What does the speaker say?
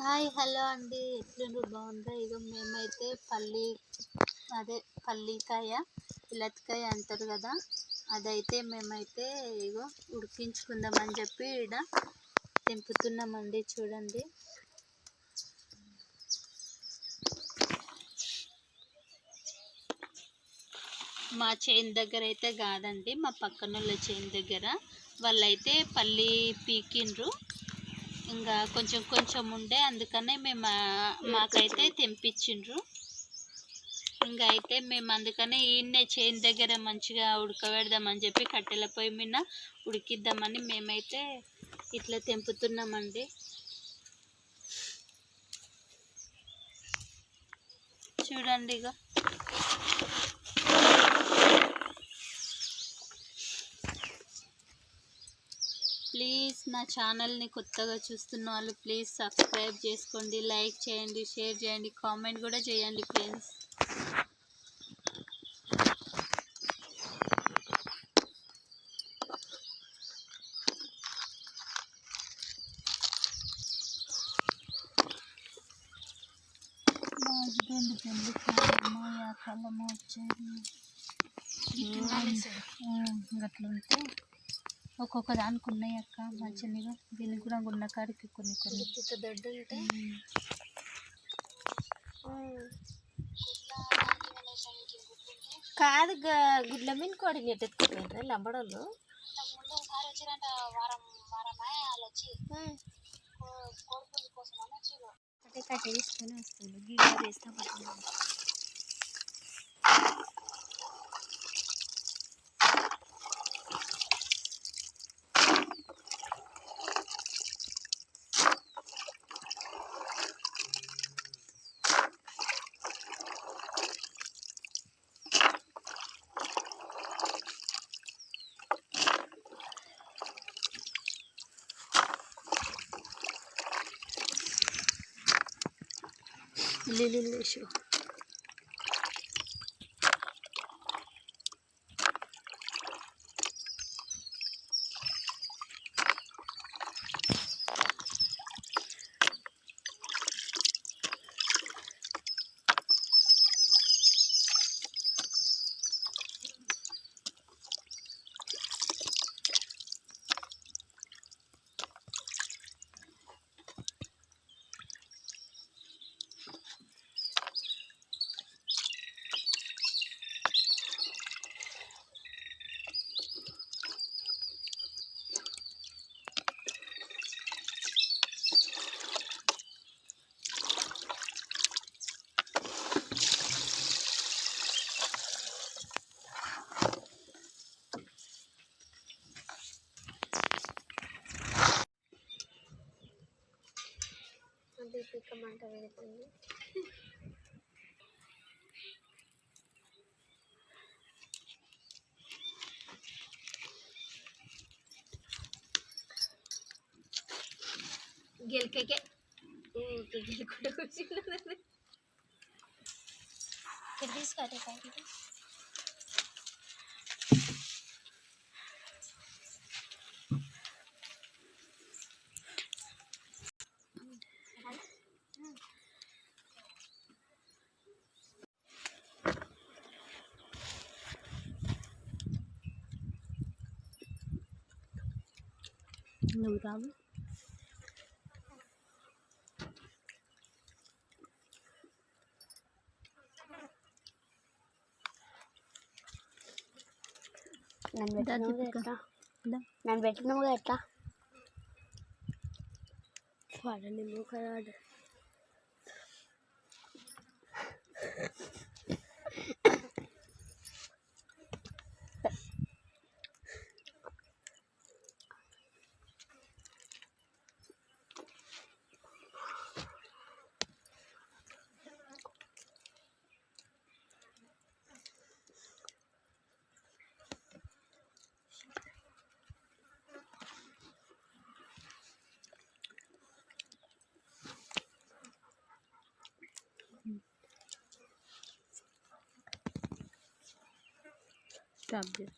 Hi hello అండి. ఎట్లుండ్రు? బాగుందా? ఇగో మేమైతే పల్లి అదే పల్లికాయ పిల్లతికాయ అంటారు కదా అదైతే మేమైతే ఇగో ఉడికించుకుందామని చెప్పి ఇక్కడ తెంపుతున్నామండి చూడండి. మా చేను దగ్గర అయితే కాదండి మా పక్కన వాళ్ళ చేను దగ్గర. వాళ్ళైతే పల్లి పీకిండ్రు. ఇంకా కొంచెం కొంచెం ఉండే అందుకనే మేము మాకైతే తెంపించిండ్రు. ఇంకా అయితే మేము అందుకనే ఈయన్నే చేను దగ్గర మంచిగా ఉడకబెడదామని చెప్పి కట్టెల పొయ్యి మీద ఉడికిద్దామని మేమైతే ఇట్లా తెంపుతున్నామండి. చూడండి ఇక ప్లీజ్ నా ఛానల్ని కొత్తగా చూస్తున్న వాళ్ళు ప్లీజ్ సబ్స్క్రైబ్ చేసుకోండి లైక్ చేయండి షేర్ చేయండి కామెంట్ కూడా చేయండి ఫ్రెండ్స్. మా హస్బెండ్ ఒక్కొక్క దానికి ఉన్నాయి అక్క మంచిగా దీనికి కూడా ఉన్న కాడికి కొన్ని కొన్ని. దొడ్డు కాదు గుడ్ల మీన్ కోడి నెట్ ఎత్తుకుపోయిండ్రా లంబడోళ్ళు ఒకటే కట్టే తీసుకొని వస్తుంది. గిన్నె వేస్తా పట్టుకున్నాను Lelilleşiyor. అది పిక్కమంట వెళ్తుంది గెలికే గెలుకుంటూ కూర్చున్నది తీసుకోటే നൂറാവ് ನಾನು ಬೆಟ್ಟ ನಮಗೆ ಎತ್ತ ನಿಮ್ಮ ಕರಾಡ 下边